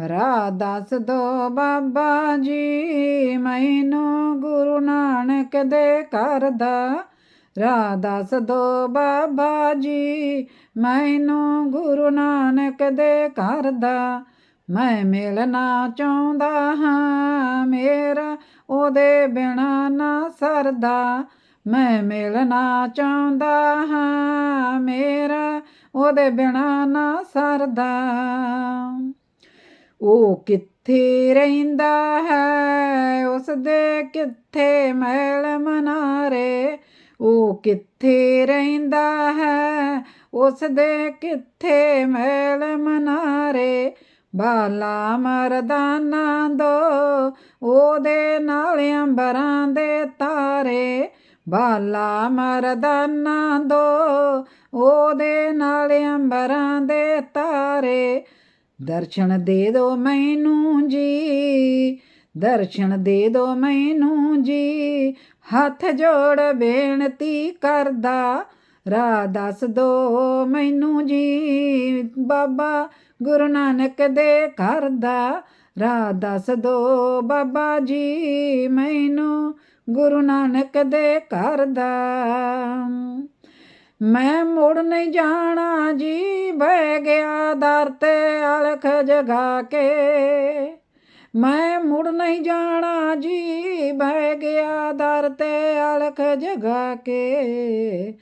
ਰਾ ਦੱਸ ਦੋ ਬਾਬਾ ਜੀ, ਮੈਨੂੰ ਗੁਰੂ ਨਾਨਕ ਦੇ ਘਰ ਦਾ। ਰਾਹ ਦੱਸ ਦੋ ਬਾਬਾ ਜੀ, ਮੈਨੂੰ ਗੁਰੂ ਨਾਨਕ ਦੇ ਘਰ ਦਾ। ਮੈਂ ਮਿਲਣਾ ਚਾਹੁੰਦਾ ਹਾਂ, ਮੇਰਾ ਉਹਦੇ ਬਿਨਾ ਨਾ ਸਰਦਾ। ਮੈਂ ਮਿਲਣਾ ਚਾਹੁੰਦਾ ਹਾਂ, ਮੇਰਾ ਉਹਦੇ ਬਿਨਾ ਨਾ ਸਰਦਾ। ਉਹ ਕਿੱਥੇ ਰਹਿੰਦਾ ਹੈ? ਉਸ ਦੇ ਕਿੱਥੇ ਮਹਿਲ ਮਨਾਰੇ? ਉਹ ਕਿੱਥੇ ਰਹਿੰਦਾ ਹੈ? ਉਸ ਦੇ ਕਿੱਥੇ ਮਹਿਲ ਮਨਾਰੇ? ਬਾਲਾ ਮਰਦਾਨਾ ਦੋ, ਉਹਦੇ ਨਾਲ ਅੰਬਰਾਂ ਦੇ ਤਾਰੇ। ਬਾਲਾ ਮਰਦਾਨਾ ਦੋ, ਉਹਦੇ ਨਾਲ ਅੰਬਰਾਂ ਦੇ ਤਾਰੇ। ਦਰਸ਼ਨ ਦੇ ਦੋ ਮੈਨੂੰ ਜੀ, ਦਰਸ਼ਨ ਦੇ ਦੋ ਮੈਨੂੰ ਜੀ। ਹੱਥ ਜੋੜ ਬੇਨਤੀ ਕਰਦਾ ਰਾ ਦੱਸ ਦੋ ਮੈਨੂੰ ਜੀ। ਬਾਬਾ ਗੁਰੂ ਨਾਨਕ ਦੇ ਘਰ ਦਾ ਰਾਹ ਦੱਸ ਦੋ ਬਾਬਾ ਜੀ, ਮੈਨੂੰ ਗੁਰੂ ਨਾਨਕ ਦੇ ਘਰ ਦਾ। ਮੈਂ ਮੁੜ ਨਹੀਂ ਜਾਣਾ ਜੀ, ਬਹਿ ਗਿਆ ਦਰ ਤੇ ਅਲਖ ਜਗਾ ਕੇ। ਮੈਂ ਮੁੜ ਨਹੀਂ ਜਾਣਾ ਜੀ, ਬਹਿ ਗਿਆ ਦਰ ਤੇ ਅਲਖ ਜਗਾ ਕੇ।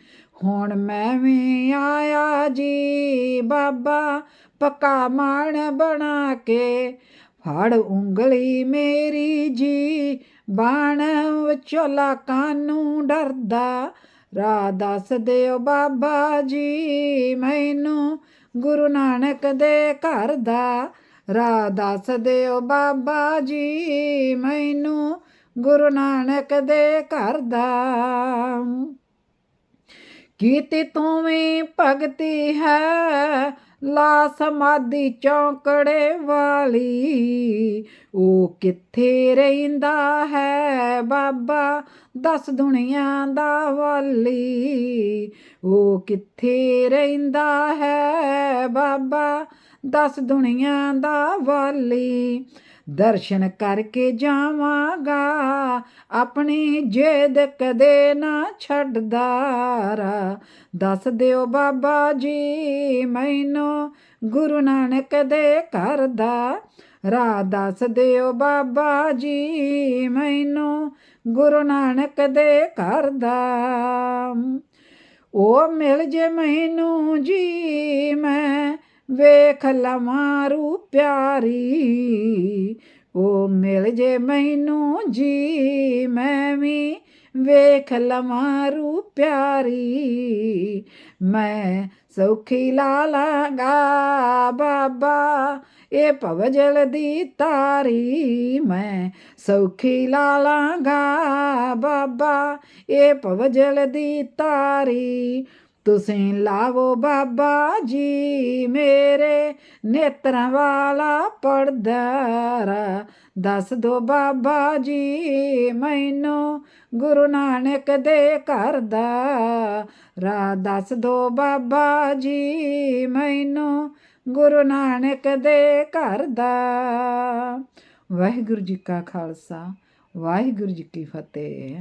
ਹੁਣ ਮੈਂ ਵੀ ਆਇਆ ਜੀ, ਬਾਬਾ ਪੱਕਾ ਮਾਣ ਬਣਾ ਕੇ। ਫੜ ਉਂਗਲੀ ਮੇਰੀ ਜੀ, ਬਾਣ ਵਿਚੋਲਾ ਕਾਨੂੰ ਡਰਦਾ ਰਾ ਦੱਸ ਦਿਓ ਬਾਬਾ ਜੀ, ਮੈਨੂੰ ਗੁਰੂ ਨਾਨਕ ਦੇ ਘਰ ਦਾ ਰਾ ਦੱਸ ਦਿਓ ਬਾਬਾ ਜੀ, ਮੈਨੂੰ ਗੁਰੂ ਨਾਨਕ ਦੇ ਘਰ ਦਾ। ਕੀਤੀ ਤੂੰ ਵੀ ਭਗਤੀ ਹੈ ਲਾ ਸਮਾਧੀ ਚੌਂਕੜੇ ਵਾਲੀ। ਉਹ ਕਿੱਥੇ ਰਹਿੰਦਾ ਹੈ ਬਾਬਾ? ਦਸ ਦੁਨੀਆਂ ਦਾ ਵਾਲੀ। ਉਹ ਕਿੱਥੇ ਰਹਿੰਦਾ ਹੈ ਬਾਬਾ? ਦਸ ਦੁਨੀਆਂ ਦਾ ਵਾਲੀ। ਦਰਸ਼ਨ ਕਰਕੇ ਜਾਵਾਂਗਾ। ਆਪਣੀ ਜੇਦ ਕਦੇ ਨਾ ਛੱਡਦਾ ਰਾ। ਦੱਸ ਦਿਓ ਬਾਬਾ ਜੀ, ਮੈਨੂੰ ਗੁਰੂ ਨਾਨਕ ਦੇ ਘਰ ਦਾ ਰਾਹ ਦੱਸ ਦਿਓ ਬਾਬਾ ਜੀ, ਮੈਨੂੰ ਗੁਰੂ ਨਾਨਕ ਦੇ ਘਰ ਦਾ। ਉਹ ਮਿਲ ਜੇ ਮੈਨੂੰ ਜੀ, ਮੈਂ ਵੇਖ ਲਵਾਂ ਰੂ ਪਿਆਰੀ। ਮਿਲ ਜੇ ਮੈਨੂੰ ਜੀ, ਮੈਂ ਵੀ ਵੇਖ ਲਵਾਂ ਰੂ ਪਿਆਰੀ ਮੈਂ ਸੌਖੀ ਲਾ ਲਾਂਗਾ ਬਾਬਾ, ਇਹ ਭਵਜਲ ਦੀ ਤਾਰੀ। ਮੈਂ ਸੌਖੀ ਲਾ ਲਾਂਗਾ ਬਾਬਾ, ਇਹ ਭਵਜਲ ਦੀ ਤਾਰੀ। ਤੁਸੀਂ ਲਾਵੋ ਬਾਬਾ ਜੀ ਮੇਰੇ ਨੇਤਰਾਂ ਵਾਲਾ ਪੜਦਾ ਦੱਸ ਦੋ ਬਾਬਾ ਜੀ ਮੈਨੂੰ ਗੁਰੂ ਨਾਨਕ ਦੇ ਘਰ ਦਾ ਰਾ ਦੱਸ ਦੋ ਬਾਬਾ ਜੀ ਮੈਨੂੰ ਗੁਰੂ ਨਾਨਕ ਦੇ ਘਰ ਦਾ। ਵਾਹਿਗੁਰੂ ਜੀ ਕਾ ਖਾਲਸਾ, ਵਾਹਿਗੁਰੂ ਜੀ ਕੀ ਫਤਿਹ।